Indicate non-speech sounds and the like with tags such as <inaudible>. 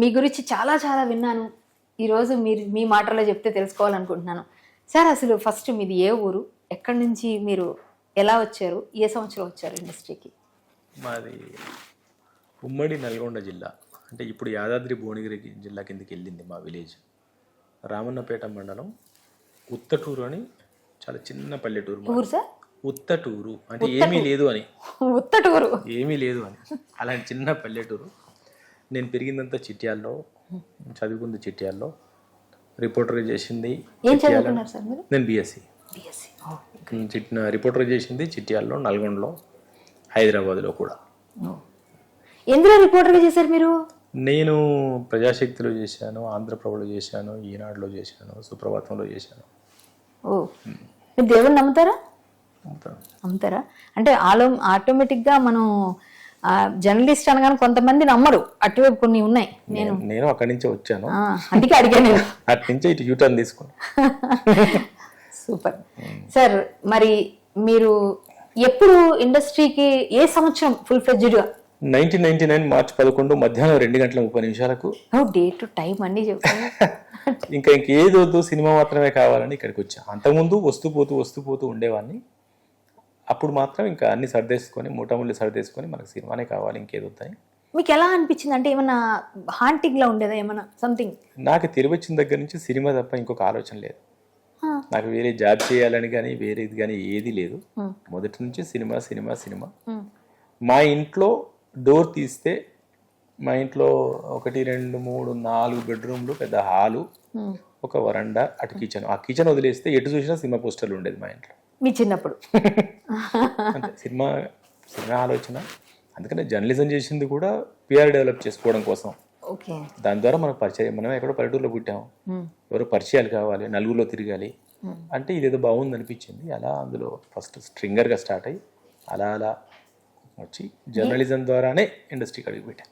మీ గురించి చాలా చాలా విన్నాను. ఈరోజు మీరు మీ మాటల్లో చెప్తే తెలుసుకోవాలనుకుంటున్నాను. సార్ అసలు ఫస్ట్ మీది ఏ ఊరు? ఎక్కడి నుంచి మీరు ఎలా వచ్చారు? ఏ సంవత్సరం వచ్చారు ఇండస్ట్రీకి? మాది ఉమ్మడి నల్గొండ జిల్లా. అంటే ఇప్పుడు యాదాద్రి భువనగిరి జిల్లా కిందకి వెళ్ళింది మా విలేజ్. రామన్నపేట మండలం ఉత్తటూరు అని చాలా చిన్న పల్లెటూరు. ఊరు సార్? ఉత్తటూరు. అంటే ఏమీ లేదు అని. ఉత్తటూరు. ఏమీ లేదు అని. అలాంటి చిన్న పల్లెటూరు. నేను పెరిగిందంతా చిట్యాల్లో చదువుకుంది చిట్యాల్లో రిపోర్టర్ చేసింది నేను బీఎస్సీ రిపోర్టర్ చేసింది చిట్యాల్లో నల్గొండలో హైదరాబాద్లో కూడా. ఎందులో రిపోర్టర్గా చేశారు మీరు? నేను ప్రజాశక్తిలో చేశాను ఆంధ్రప్రభలో చేశాను ఈనాడులో చేశాను సుప్రభాతంలో చేశాను. ఓ. దేవుని నమ్ముతారా? నమ్ముతారా? అంటే ఆలో ఆటోమేటిక్గా మనం జర్నలిస్ట్ అనగానే కొంతమంది నమ్మరు. అటువైపు కొన్ని ఉన్నాయి. నేను నేను అక్కడి నుంచే వచ్చాను. అందుకే అడిగాను <laughs> అటు నుంచే ఇటు యూటర్న్ తీసుకున్నాను <laughs> సూపర్. సార్ మరి మీరు ఎప్పుడు ఇండస్ట్రీకి ఏ సంవత్సరం ఫుల్ ఫ్లెడ్జ్డ్గా నైన్టీన్ నైన్టీ నైన్ మార్చ్ పదకొండు మధ్యాహ్నం రెండు గంటల ముప్పై నిమిషాలకు. డే టు టైం అన్నీ చెప్తాను ఇంకా ఇంకేది వద్దు సినిమా మాత్రమే కావాలని ఇక్కడికి వచ్చా. అంతకుముందు వస్తూ పోతూ వస్తూ పోతూ ఉండేవాడిని అప్పుడు మాత్రం ఇంకా అన్ని సర్దేసుకొని మూటముళ్ళు సర్దేసుకొని మనకు సినిమానే కావాలి ఇంకేది వద్దని. మీకు ఎలా అనిపించింది? అంటే ఏమన్నా హాంటింగ్ లా ఉండేదా ఏమన్నా? సంథింగ్ నాకు వచ్చిన దగ్గర నుంచి సినిమా తప్ప ఇంకొక ఆలోచన లేదు. నాకు వేరే జాబ్ చేయాలని కానీ వేరేది కానీ ఏది లేదు. మొదటి నుంచి సినిమా సినిమా సినిమా. మా ఇంట్లో డోర్ తీస్తే మా ఇంట్లో ఒకటి రెండు మూడు నాలుగు బెడ్రూమ్లు పెద్ద హాలు ఒక వరండా అటు కిచెన్. ఆ కిచెన్ వదిలేస్తే ఎటు చూసినా సినిమా పోస్టర్లు ఉండేది మా ఇంట్లో. మీ చిన్నప్పుడు. సినిమా సినిమా ఆలోచన. అందుకనే జర్నలిజం చేసింది కూడా పిఆర్ డెవలప్ చేసుకోవడం కోసం. దాని ద్వారా మనకు పరిచయం మనం ఎక్కడో పల్లెటూరులో పుట్టాము ఎవరో పరిచయాలు కావాలి నలుగురిలో తిరగాలి. అంటే ఇదేదో బాగుంది అనిపించింది. అలా అందులో ఫస్ట్ స్ట్రింగర్గా స్టార్ట్ అయ్యి అలా అలా వచ్చి జర్నలిజం ద్వారానే ఇండస్ట్రీకి అడుగు పెట్టాను